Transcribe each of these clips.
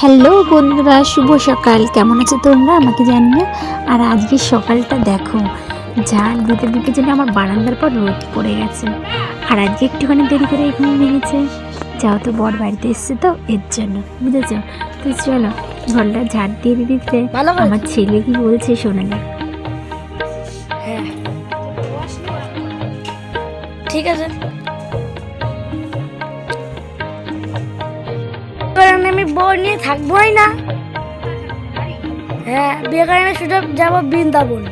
Hello বন্ধুরা শুভ সকাল। কেমন আছো তোমরা? আমাকে জানিও। আর আজকে সকালটা দেখো ঝাড় দিতে দিতে যেন আমার বারান্দার পর রোদ পড়ে গেছে। আর আজকে একটুখানি দেরি করে ঘুম ভেঙেছে। যাও তো বর বাড়িতে এসছে তো এর জন্য বুঝেছ? তো চলো ঘরটা ঝাড় দিয়ে দিতে আমার ছেলে কি বলছে শোনালে হ্যাঁ। ঠিক আছে। বউ নিয়ে থাকবোই না। হ্যাঁ বিয়ে করে আমি শুধু যাব বৃন্দাবন।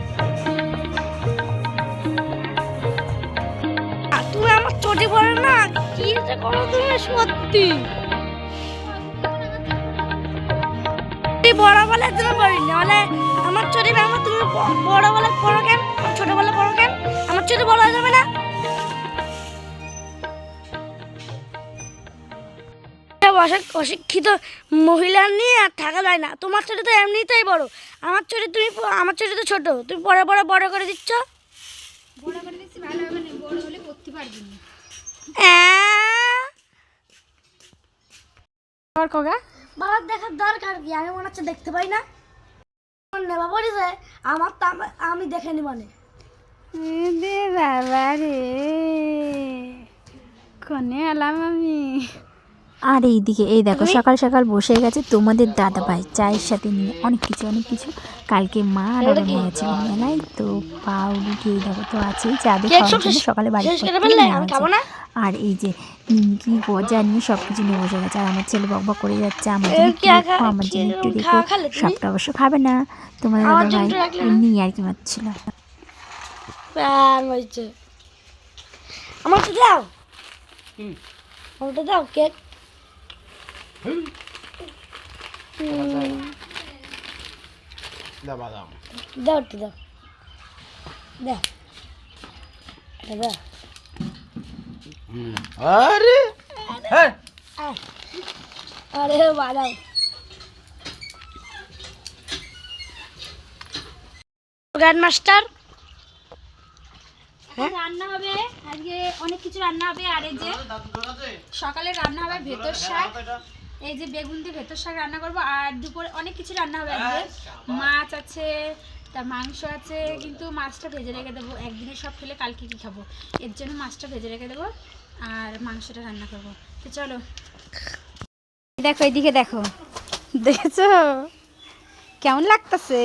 তুমি আমার চটি পড়ে না, কি যে করো তুমি সত্যি? বড় বলে তুমি পড়ি নাহলে আমার চটি ব্যায়াম তুমি বড় বলে পড়ো কেন? ছোট বলে পড়ো কেন? আমার চটি বড় হয়ে যাবে না? অশিক- অশিক্ষিত মহিলা নিয়ে আর থাকা যায় না। তোমার চটি তো এমনিতেই বড়। আমার চটি তুমি আমার চটি তো ছোট। তুমি পরে পরে বড় করে দিচ্ছ। আবার কগা? বাবার দেখার দরকার কি? আমি মনে হচ্ছে দেখতে পাই না। আমার নেবা পড়েছে আমার তো আমি দেখে নি মানে। বাবা রে কনে এলাম আমি। আর এইদিকে এই দেখো সকাল সকাল বসে গেছে তোমাদের দাদা ভাই চায়ের সাথে নিয়ে অনেক কিছু অনেক কিছু। কালকে মা আর এটা আমি কি? গেছিল মেলায় তো পাউরুটি এই দেখো তো আছেই চা দিয়ে কেক সকালে বাড়ি আর এই যে নিমকি গজা নিয়ে সব কিছু নিয়ে বসে গেছে। আর আমার ছেলে বকবক করে যাচ্ছে আমার কি আমার জন্য একটু? সবটা অবশ্য খাবে না। তোমাদের দাদা ভাই এমনি আর কি মারছিল হয়েছে। আমাকে দাও। আমাকে দাও কেক দাও একটু দাও দাও দাও আরে হ্যাঁ আরে বাদাও গ্র্যান্ড মাস্টার রান্না হবে আজকে অনেক কিছু রান্না হবে আর এই যে সকালে রান্না হবে ভেতর শাক। এই যে বেগুন দিয়ে ভেতর শাক রান্না করব আর দুপুরে অনেক কিছু রান্না হবে আজকে। মাছ আছে তা মাংস আছে কিন্তু মাছটা ভেজে রেখে দেবো। একদিনে সব খেলে কালকে কি খাব? এর জন্য মাছটা ভেজে রেখে দেবো আর মাংসটা রান্না করব। তো চলো। দেখো এইদিকে দেখো। দেখেছ? কেমন লাগতেছে?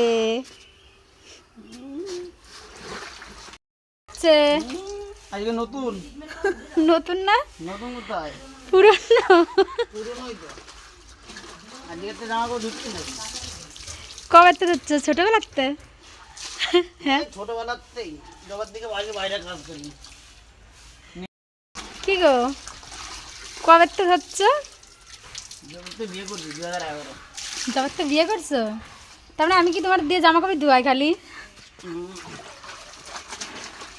আজকে নতুন। নতুন না? নতুন কোথায়? পুরনো। কবে তো ধুচ্ছ ছোটবেলাতে হ্যাঁ। ছোটবেলাতেই জবার দিকে কি গো? কবে তো ধুচ্ছ জবার তো বিয়ে করছ? তারপরে মানে আমি কি তোমার দিয়ে জামা কাপড় ধোয়াই খালি?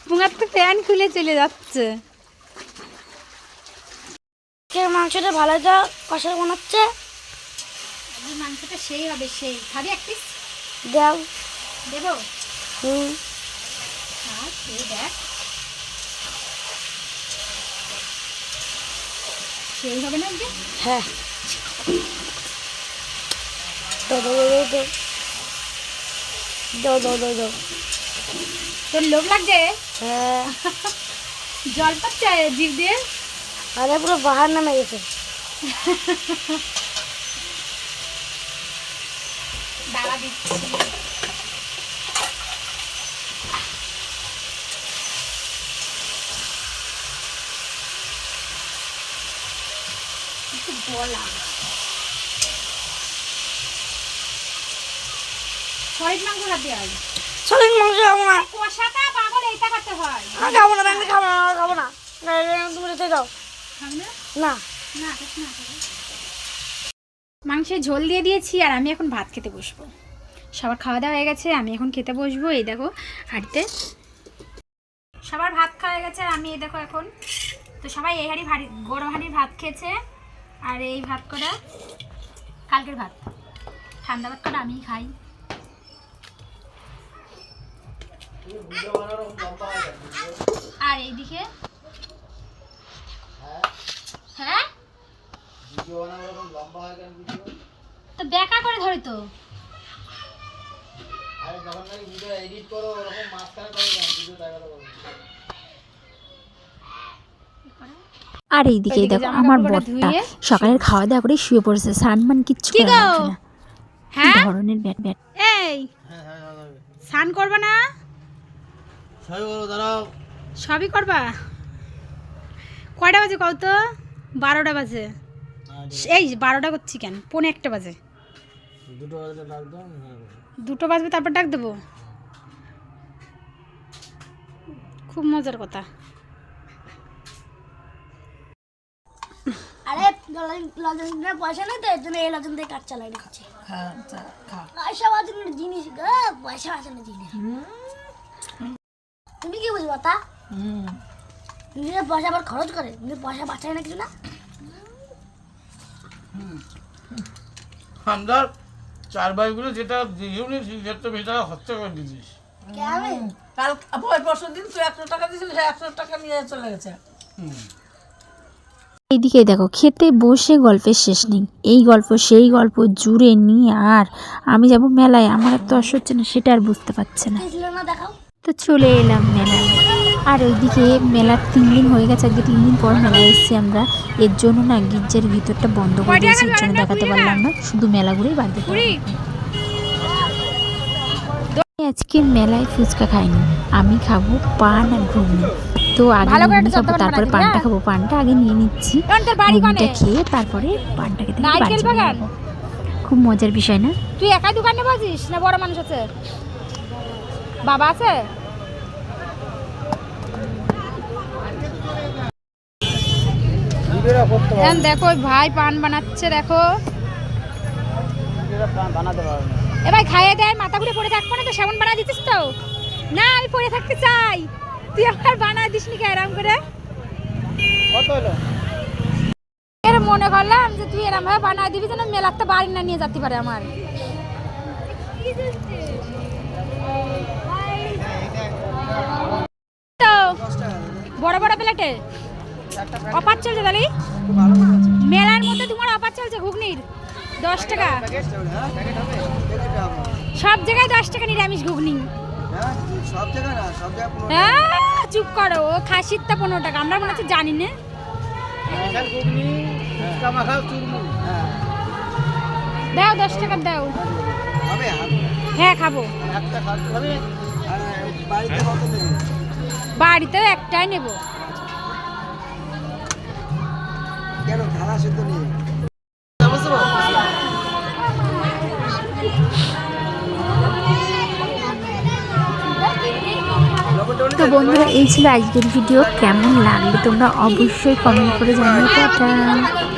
তোমার তো ফ্যান খুলে চলে যাচ্ছে। মাংসটা ভালো তো কষা বানাচ্ছে মাংসটা সেই হবে সেই। খাবি এক পিস দেও। দেব? হুম। দেখ। সেই হবে না হ্যাঁ। তোর লোভ লাগছে? হ্যাঁ। জল পাচ্ছে জিভ দিয়ে? আরে পুরো বাহার নামে গেছে। দাঁড়া দিচ্ছি। বলা শরীর মাংস খাতে হয় চলেন মাংস খাব না। কষাটা পাগল এইটা খাতে হয়। আমি খাব না আমি খাব না খাব তুমি রেখে দাও। খাবি না? না। না, খাস না, মাংসে ঝোল দিয়ে দিয়েছি আর আমি এখন ভাত খেতে বসবো। সবার খাওয়া দাওয়া হয়ে গেছে আমি এখন খেতে বসবো এই দেখো হাঁড়িতে সবার ভাত খাওয়া হয়ে গেছে আর আমি এই দেখো এখন। তো সবাই এই হাঁড়ি ভারী গরম হাঁড়ির ভাত খেয়েছে আর এই ভাত করা কালকের ভাত। ঠান্ডা ভাত করা আমিই খাই। আর এইদিকে হ্যাঁ ভিডিও বানাবো এরকম লম্বা হয় কেন ভিডিও তো বেকা করে ধরে তো। আরে যখন নাকি ভিডিও এডিট করো ওরকম মাঝখানে করে ভিডিও দেখাতে পারব। আর এইদিকে দেখো আমার বরটা সকালের খাওয়া দাওয়া করে শুয়ে পড়েছে। সানমান কিচ্ছু করে গো? না। হ্যাঁ? ধরনের ব্যাট ব্যাট। এই হ্যাঁ হ্যাঁ হ্যাঁ স্নান করবা না? সবাই বলো দাঁড়াও। সবই করবা? কয়টা বাজে কও তো? বারোটা বাজে। এই বারোটা করছি কেন? পৌনে একটা বাজে। দুটো বাজে লাগতো দুটো বাজবে তারপর ডাক দেবো? খুব মজার কথা। আরে লজেন্সের পয়সা নেই তো এর জন্য এই কাজ চালাই দিচ্ছে পয়সা বাঁচানোর জিনিস গো পয়সা বাঁচানোর জিনিস। তুমি কি বুঝব তা? নিজের পয়সা আবার খরচ করে নিজের পয়সা বাঁচায় না কিছু না? আমরা চার ভাইগুলো যেটা দিইনি সেটা খরচা করে দিয়েছিস কাল পর পরশু দিন তুই একশো টাকা দিয়েছিলি সে একশো টাকা নিয়ে চলে গেছে। এইদিকে দেখো খেতে বসে গল্পের শেষ নেই। এই গল্প সেই গল্প জুড়ে নিয়ে আর আমি যাব মেলায়। আমার আর তো অস হচ্ছে না সেটা আর বুঝতে পারছে না। তো চলে এলাম মেলায়। আর ওইদিকে মেলার তিন দিন হয়ে গেছে আজকে তিন দিন পর মেলায় এসেছি আমরা। এর জন্য না গির্জার ভিতরটা বন্ধ করে দিয়েছি এর জন্য দেখাতে পারলাম না? শুধু মেলা ঘুরেই বাড়িতে আজকে মেলায় ফুচকা খাইনি আমি খাব পান আর ঘুগনি। তো আগে ঘুগনি খাব তারপরে পানটা হ্যাঁ? খাব। পানটা আগে নিয়ে নিচ্ছি ঘুগনিটা খেয়ে তারপরে পানটা খেতে। খুব মজার বিষয় না? তুই একাই দোকানে বাজিস না বড় মানুষ আছে? বাবা আছে? করতে এখন দেখো ওই ভাই পান বানাচ্ছে দেখো। বানাতে পারব না। এ ভাই খাইয়ে দেয় মাথা ঘুরে পড়ে থাকব না তো সেমন বানা দিচ্ছিস তো? না আমি পড়ে থাকতে চাই। তুই আমার বানা দিস নি এরম করে? কত হলো? এর মনে করলাম যে তুই এরম ভাবে বানা দিবি যেন মেলাতে বাড়ি না নিয়ে যেতে পারে আমার। বড় বড় প্লেটে? অফার চলছে তাহলে? মেলার মধ্যে তোমার অফার চলছে ঘুগনির। দশ টাকা। সব জায়গায় দশ টাকা নিরামিষ ঘুগনি। হ্যাঁ, চুপ করো ও খাসির তা পনেরো টাকা। আমরা মনে হচ্ছে জানি না। দাও দশ টাকা দাও। হ্যাঁ খাব। বাড়িতে একটাই নেব। তো বন্ধুরা এই ছিল আজকের ভিডিও কেমন লাগল তোমরা অবশ্যই কমেন্ট করে জানিয়ে